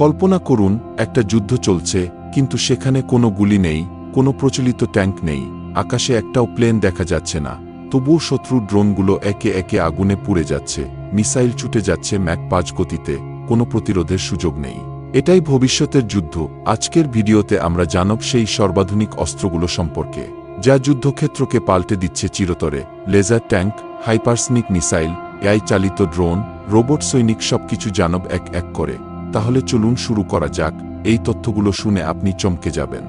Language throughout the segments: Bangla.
কল্পনা করুন, একটা যুদ্ধ চলছে, কিন্তু সেখানে কোনো গুলি নেই, কোনো প্রচলিত ট্যাঙ্ক নেই, আকাশে একটাও প্লেন দেখা যাচ্ছে না। তবুও শত্রু ড্রোনগুলো একে একে আগুনে পুড়ে যাচ্ছে, মিসাইল ছুটে যাচ্ছে ম্যাক পাঁচ গতিতে, কোনো প্রতিরোধের সুযোগ নেই। এটাই ভবিষ্যতের যুদ্ধ, আজকের ভিডিওতে আমরা জানব সেই সর্বাধুনিক অস্ত্রগুলো সম্পর্কে, যা যুদ্ধক্ষেত্রকে পাল্টে দিচ্ছে চিরতরে, laser tank, hypersonic missile, AI চালিত ড্রোন, রোবট সৈনিক সবকিছু জানব এক এক করে। তাহলে চলুন শুরু করা যাক। এই তথ্যগুলো শুনে আপনি চমকে যাবেন।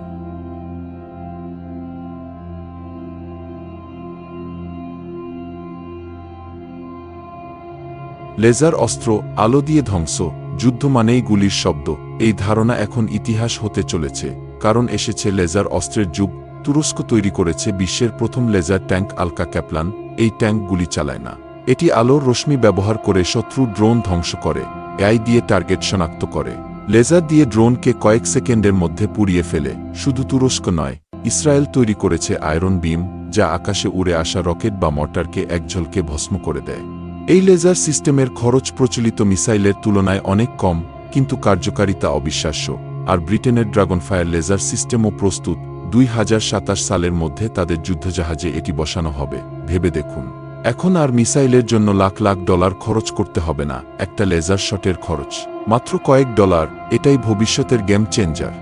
লেজার অস্ত্র, আলো দিয়ে ধ্বংস, যুদ্ধ মানেই গুলির শব্দ। এই ধারণা এখন ইতিহাস হতে চলেছে, কারণ এসেছে লেজার অস্ত্রের যুগ। তুরস্ক তৈরি করেছে বিশ্বের প্রথম লেজার ট্যাঙ্ক আলকা ক্যাপলান। এই ট্যাঙ্ক গুলি চালায় না। এটি আলোর রশ্মি ব্যবহার করে শত্রু ড্রোন ধ্বংস করে। এআই দিয়ে টার্গেট শনাক্ত করে। লেজার দিয়ে ড্রোনকে কয়েক সেকেন্ডের মধ্যে পুড়িয়ে ফেলে। শুধু তুরস্ক নয়, ইসরায়েল তৈরি করেছে আয়রন বিম, যা আকাশে উড়ে আসা রকেট বা মর্টারকে একঝলকে ভস্ম করে দেয়। এই লেজার সিস্টেমের খরচ প্রচলিত মিসাইলের তুলনায় অনেক কম, কিন্তু কার্যকারিতা অবিশ্বাস্য। আর ব্রিটেনের ড্রাগনফায়ার লেজার সিস্টেমও প্রস্তুত। দুই হাজার সাতাশ সালের মধ্যে তাদের যুদ্ধজাহাজে এটি বসানো হবে। ভেবে দেখুন। এখন আর মিসাইলের জন্য লাখ লাখ ডলার খরচ করতে হবে না, একটা লেজার শটের খরচ। মাত্র কয়েক ডলার, এটাই ভবিষ্যতের গেম চেঞ্জার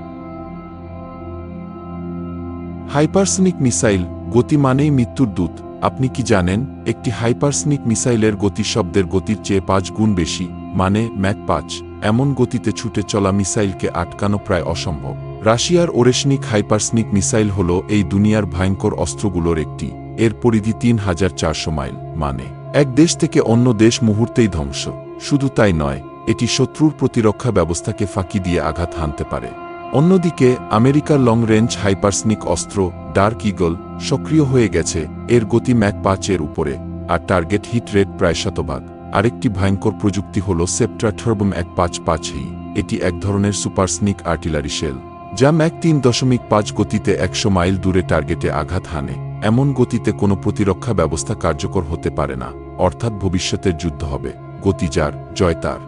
হাইপারসনিক মিসাইল গতি মানেই মৃত্যুর দূত। আপনি কি জানেন, একটি হাইপারসনিক মিসাইলের গতি শব্দের গতির চেয়ে পাঁচ গুণ বেশি মানে ম্যাক পাঁচ। এমন গতিতে ছুটে চলা মিসাইলকে আটকানো প্রায় অসম্ভব। রাশিয়ার ওরেশনিক হাইপারসনিক মিসাইল হল এই দুনিয়ার ভয়ঙ্কর অস্ত্রগুলোর একটি। এর পরিধি তিন হাজার চারশো মাইল মানে এক দেশ থেকে অন্য দেশ মুহূর্তেই ধ্বংস। শুধু তাই নয়, এটি শত্রুর প্রতিরক্ষা ব্যবস্থাকে ফাঁকি দিয়ে আঘাত হানতে পারে। অন্যদিকে, আমেরিকার লং রেঞ্জ হাইপারসনিক অস্ত্র, ডার্ক ইগল, সক্রিয় হয়ে গেছে, এর গতি ম্যাক পাঁচের উপরে, আর টার্গেট হিট রেট প্রায় শতভাগ। আরেকটি ভয়ঙ্কর প্রযুক্তি হল সেপ্ট্রা ঠার্বম এক পাঁচ পাঁচ হি এটি এক ধরনের সুপারসনিক আর্টিলারি শেল, যা ম্যাক তিন দশমিক পাঁচ গতিতে একশো মাইল দূরে টার্গেটে আঘাত হানে। এমন গতিতে কোনো প্রতিরক্ষা ব্যবস্থা কার্যকর হতে পারে না, অর্থাৎ ভবিষ্যতের যুদ্ধ হবে, গতি যার, জয় তার।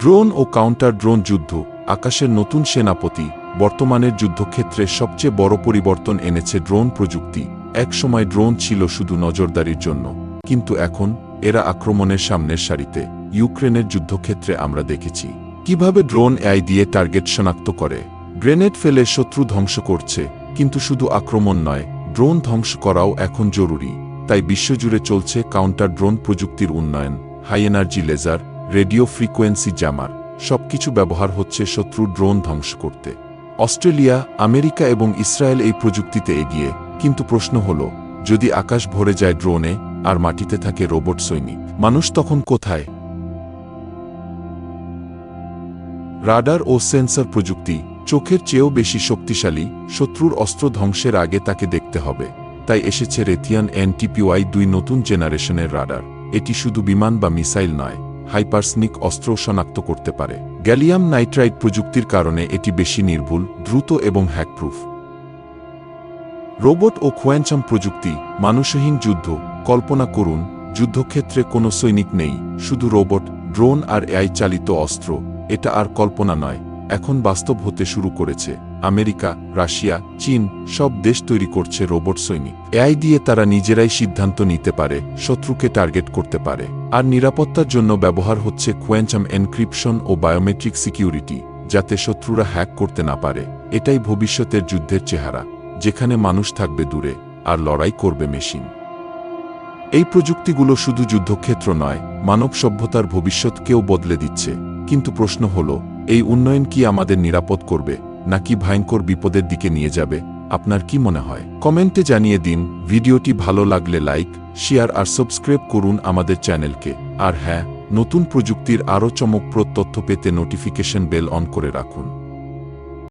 ড্রোন ও কাউন্টার ড্রোন যুদ্ধ, আকাশের নতুন সেনাপতি, বর্তমানের যুদ্ধক্ষেত্রে সবচেয়ে বড় পরিবর্তন এনেছে ড্রোন প্রযুক্তি। এক সময় ড্রোন ছিল শুধু নজরদারির জন্য, কিন্তু এখন, এরা আক্রমণের সামনের সারিতে, ইউক্রেনের যুদ্ধক্ষেত্রে আমরা দেখেছি। কীভাবে ড্রোন এআই দিয়ে টার্গেট শনাক্ত করে? গ্রেনেড ফেলে শত্রু ধ্বংস করছে কিন্তু শুধু আক্রমণ নয়, ড্রোন ধ্বংস করাও এখন জরুরি, তাই বিশ্বজুড়ে চলছে কাউন্টার ড্রোন প্রযুক্তির উন্নয়ন, high energy laser, radio frequency jammer সবকিছু ব্যবহার হচ্ছে শত্রু ড্রোন ধ্বংস করতে। অস্ট্রেলিয়া, আমেরিকা এবং ইসরায়েল এই প্রযুক্তিতে এগিয়ে, কিন্তু প্রশ্ন হল, যদি আকাশ ভরে যায় ড্রোনে, আর মাটিতে থাকে রোবট সৈনিক, মানুষ তখন কোথায়? রাডার ও সেন্সর প্রযুক্তি চোখের চেয়েও বেশি শক্তিশালী, শত্রুর অস্ত্র ধ্বংসের আগে তাকে দেখতে হবে। তাই এসেছে রেথিয়ান এনটিপিওয়াই দুই নতুন জেনারেশনের রাডার। এটি শুধু বিমান বা মিসাইল নয়, হাইপারসনিক অস্ত্র শনাক্ত করতে পারে। গ্যালিয়াম নাইট্রাইট প্রযুক্তির কারণে এটি বেশি নির্ভুল, দ্রুত এবং হ্যাকপ্রুফ। রোবট ও কোয়ান্টাম প্রযুক্তি মানুষহীন যুদ্ধ, কল্পনা করুন, যুদ্ধক্ষেত্রে কোনো সৈনিক নেই, শুধু রোবট, ড্রোন আর এআই চালিত অস্ত্র, এটা আর কল্পনা নয়। এখন বাস্তব হতে শুরু করেছে। আমেরিকা, রাশিয়া, চীন সব দেশ তৈরি করছে রোবট সৈনিক। এআই দিয়ে তারা নিজেরাই সিদ্ধান্ত নিতে পারে, শত্রুকে টার্গেট করতে পারে। আর নিরাপত্তার জন্য ব্যবহার হচ্ছে কোয়ান্টাম এনক্রিপশন ও বায়োমেট্রিক সিকিউরিটি, যাতে শত্রুরা হ্যাক করতে না পারে। এটাই ভবিষ্যতের যুদ্ধের চেহারা, যেখানে মানুষ থাকবে দূরে, আর লড়াই করবে মেশিন। এই প্রযুক্তিগুলো শুধু যুদ্ধক্ষেত্র নয়, মানব সভ্যতার ভবিষ্যৎকেও বদলে দিচ্ছে। কিন্তু প্রশ্ন হল এই উন্নয়ন কি আমাদের নিরাপদ করবে, নাকি ভয়ঙ্কর বিপদের দিকে নিয়ে যাবে? আপনার কি মনে হয়? কমেন্টে জানিয়ে দিন, ভিডিওটি ভালো লাগলে লাইক, শেয়ার আর সাবস্ক্রাইব করুন আমাদের চ্যানেলকে। আর হ্যাঁ নতুন প্রযুক্তির আরও চমকপ্রদ তথ্য পেতে নোটিফিকেশন বেল অন করে রাখুন।